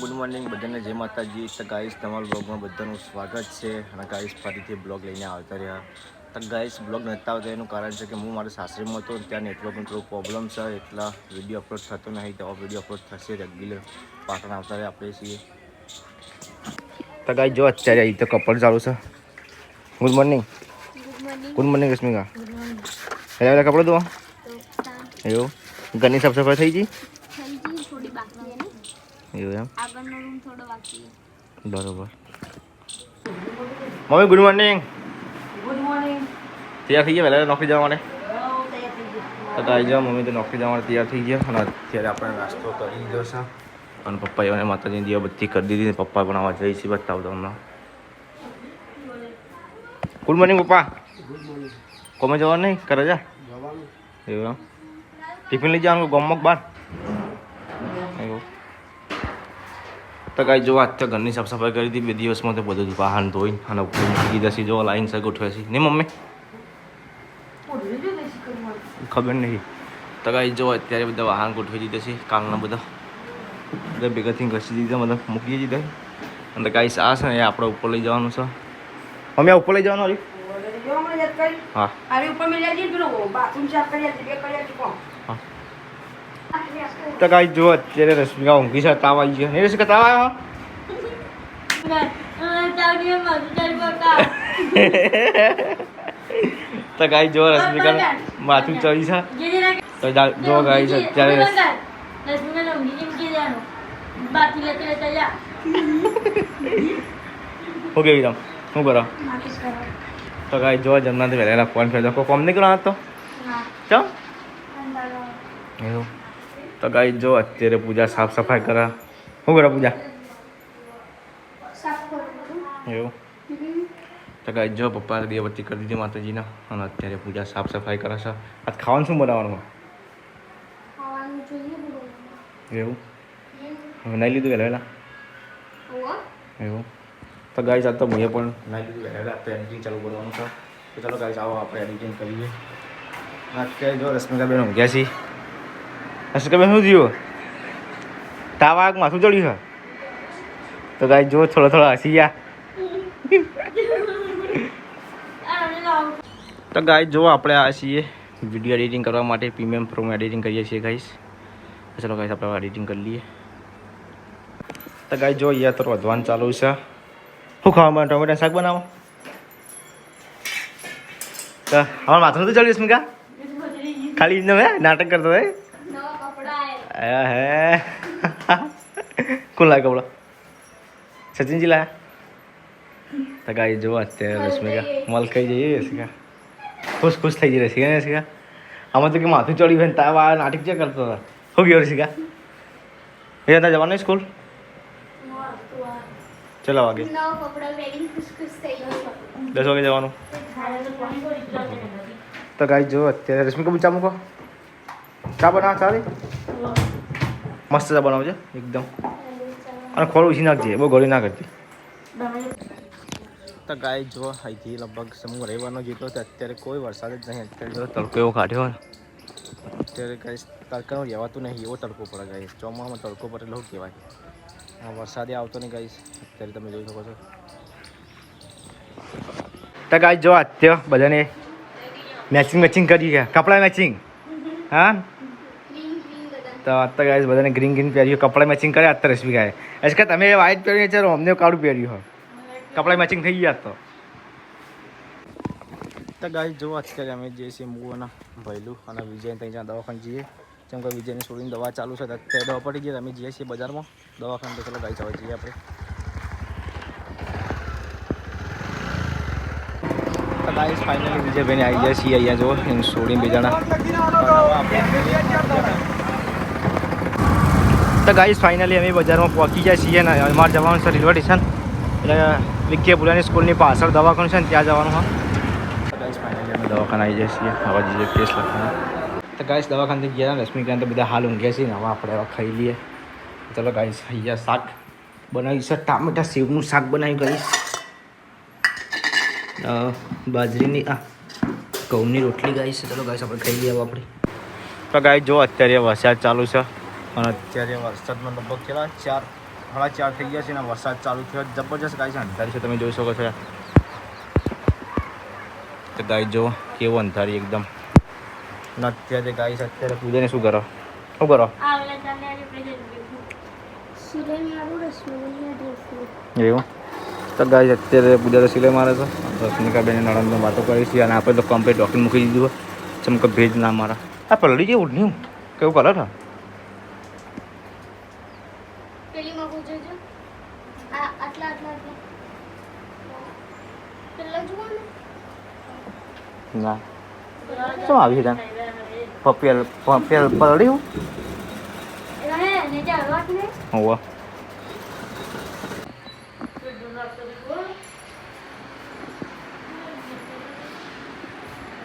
Good morning બધાને જય માતાજી. તો ગાઈસ તમારા બ્લોગમાં બધાનું સ્વાગત છે. અને ગાઈસ ફરીથી બ્લોગ લઈને આવતા રહ્યા. તો ગાઈસ બ્લોગ નહોતા આવતા એનું કારણ છે કે હું મારા સાસરીમાં હતો ત્યાં નેટવર્કનો થોડો પ્રોબ્લેમ છે. એટલા વીડિયો અપલોડ થતો નહીં તો વીડિયો અપલોડ થશે. રેગ્યુલર પાટણ આવતા રહ્યા આપણે છીએ. તો ગાઈસ જો અત્યારે અહીં તો કપડ ચાલુ છે. Good morning good morning Rashmika કપડો ધોવા એવું ઘરની સાફ સફાઈ થઈ ગઈ? એવું એમ? આગળનો રૂમ થોડો બાકી બરોબર. Mummy good morning good morning તૈયાર થઈ ગયા વહેલા નોકરી જવા માટે? તો આવી જાઓ મમ્મી તો નોકરી જવા માટે તૈયાર થઈ ગયા. અને અત્યારે આપણે નાસ્તો કરી લીધો છે. અને પપ્પાએ અને માતાજીની દીવાબત્તી કરી દીધી ને પપ્પા પણ આવા જઈ છે તમને. ગુડ મોર્નિંગ પપ્પા. કોમે જવાનું નહીં? કરે જા. એવું એમ? ટિફિન લઈ જવાનું ગમક બાર એવું તો કાંઈ જો આજ તો ઘરની સાફ સફાઈ કરી હતી બે દિવસમાં તો બધું વાહન ધોઈ અને મૂકી દસી જો લાઈન સર ગોઠવે છે. નહીં મમ્મી? ખબર નહીં. તો કાંઈ જો અત્યારે બધા વાહન ગોઠવી દીધા છે કાલના બધા. બધા ભેગાથી ઘસી દીધા મતલબ મૂકી દીધા. અને કાંઈ આ છે ને એ આપણે ઉપર લઈ જવાનું છે. મમ્મી ઉપર લઈ જવાનું હરી? હા. ઉપર મેં લઈ પેલો બાથરૂમ સાફ કરી આપી બે કરી આપી કોણ હા તો કાંઈ જો અત્યારે રશ્મિકા ઊંઘી છે તાવ આવી ગયો. નહીં રશ્મિકા તાવ આવ્યો? તો કાંઈ જો રશ્મિકા માથું ચડી છે. તો જા- ગાઈ છે અત્યારે શું કેવી તમ શું કરો? તો કાંઈ જો જમનાથી વહેલા ફોન કોઈ કોમ નહીં કરવાનો તો? ચમ? એવું. તો ગાઈ જો અત્યારે પૂજા સાફ સફાઈ કરા. શું કરે પૂજા? એવું? તો ગાઈ જો પપ્પા વચ્ચે કરી દીધી માતાજીના અને અત્યારે પૂજા સાફ સફાઈ કરાશે આજ ખાવાનું શું બનાવવાનું. એવું? હવે નાઈ લીધું વહેલા વહેલા? એવું? તો ગાઈ ચાલ તો મુએ પણ નાઈ લીધું વહેલા વહેલા. આપણે એડિટિંગ ચાલુ કરવાનું છે. તો ચાલો ગાઈ આવો આપણે એડિટિંગ કરીએ. અત્યારે જો રશ્મિકાબેન ઊંઘ્યા છીએ રશ્મિકાબેન શું થયું? તાવ આગ માથું ચડ્યું છે? તો ગાય જો થોડો થોડો હસી ગયા. તો ગાય જો આપણે આ છીએ વીડિયો એડિટિંગ કરવા માટે પ્રીમિયમ પ્રોમાં એડિટિંગ કરીએ છીએ ગાઈસ. ચલો ગાઈસ, આપણે એડિટિંગ કરી લઈએ. તો ગાય જો અહીંયા તો વધવાનું ચાલુ છે. શું ખાવા માટે ટોમેટા શાક બનાવો. તો અમારા માથું નથી ચડ્યું સ્મિકા ખાલી નાટક કરતો હે નવા કપડાં આયા હે કોણ લાગે કપડો સચિનજી લાયા તો ગાઈ જો અત્યારે રશ્મિકા મલ ખાઈ જઈએ રશ્મિકા ખુશ ખુશ થઈ જઈ રશ્મિકા ને રશ્મિકા આમાં તો કે માથું ચડ્યું હોય ને તાવ આ નાટક જે કરતો હતો શું ગયો રશ્મિકા એ હતા જવાનું સ્કૂલ ચલો વાગે નવા કપડાં પહેરીને ખુશ ખુશ થઈ ગયો છું. દસ વાગે જવાનું તો ગાઈ જો અત્યારે રશ્મિકા ચા મૂકો ચા બનાવ ચા રે મસ્ત ચા બનાવજો એકદમ. અને ખોળ ઉછી નાખજે બહુ ગળી ના કરતી. તો ગાય જો અહીંથી લગભગ સમૂહ રહેવાનો જીતો તો અત્યારે કોઈ વરસાદ જ નહીં અત્યારે જો તડકો એવો કાઢ્યો ને. અત્યારે ગાય તડકાનું રહેવાતું નહીં એવો તડકો પડે ગાય ચોમામાં તડકો પડે એટલે કહેવાય? આ વરસાદે આવતો નહીં ગાય અત્યારે તમે જોઈ શકો છો. તો ગાય જો અત્યારે બધાને મેચિંગ મેચિંગ કરી ગયા કપડાં મેચિંગ હા? તો અત્યારે ગાઈસ બધાને ગ્રીન ગ્રીન પહેર્યું. કપડાં મેચિંગ કર્યા અત્યારે રશ્મિ ગાય એસ કે તમે વ્હાઇટ પહેર્યું છે અમને કાળું પહેર્યું હોય. કપડાં મેચિંગ થઈ ગયા તો. તો ગાઈસ જો અત્યારે અમે જઈએ છીએ અને ભૈલું અને વિજય ત્યાં દવાખાને જઈએ. જેમ કે વિજયને છોડીને દવા ચાલુ છે, અત્યારે દવા પડી ગઈ, અમે જઈએ છીએ બજારમાં. દવાખાને તો ચાલો ગાઈસ હવે જઈએ આપણે. ગાઈસ ફાઇનલી વિજયભાઈને આવી ગયા છીએ અહીંયા જો છોડીને બે જણા. તો ગાઈસ ફાઇનલી અમે બજારમાં પહોંચી જાય છીએ ને અમારે જવાનું છે રેલવે સ્ટેશન. એટલે વિકે પુલાની સ્કૂલની પાછળ દવાખાનું છે ને, ત્યાં જવાનું હા. તો ગાઈસ ફાઇનલી દવાખાને આવી જઈએ છીએ. હવે જે કેસ લખવાનું. તો ગાઈસ દવાખાનેથી ગયા, રશ્મિકાંત બધા હાલ ઊંઘ્યા છીએ ને, હવે આપણે હવે ખાઈ લઈએ. ચલો ગાઈસ અહીંયા શાક બનાવ્યું છે, ટામેટા સેવનું શાક બનાવ્યું ગાઈસ બાજરીની, આ, ઘઉંની રોટલી ગાઈસ છે ચલો ગાઈસ આપણે ખાઈ લઈએ આપણે. તો ગાય જો અત્યારે વરસાદ ચાલુ છે અને અત્યારે વરસાદમાં લગભગ કેટલા? ચાર સાડા ચાર થઈ ગયા છે અને વરસાદ ચાલુ થયો. જબરજસ્ત ગાય છે અંધારી છે તમે જોઈ શકો છો. તો ગાય જો કેવો અંધારી એકદમ. અને અત્યારે ગાય છે અત્યારે પૂજાને શું કરો? શું કરો? એવું? તો ગાય અત્યારે પૂજા તો સિલાઈ મારે છે. રશ્મિકાબેન નણંદને વાતો કરી છે અને આપણે તો કમ્પ્લીટ ડોક્યુમેન્ટ મૂકી દીધું હોય જેમ કે ભેજ ના મારા. આ પલડી જેવું નહીં. કેવું કલર હા ના. શું આવી છે પપેલ પપેલ પલડ્યું હોવા.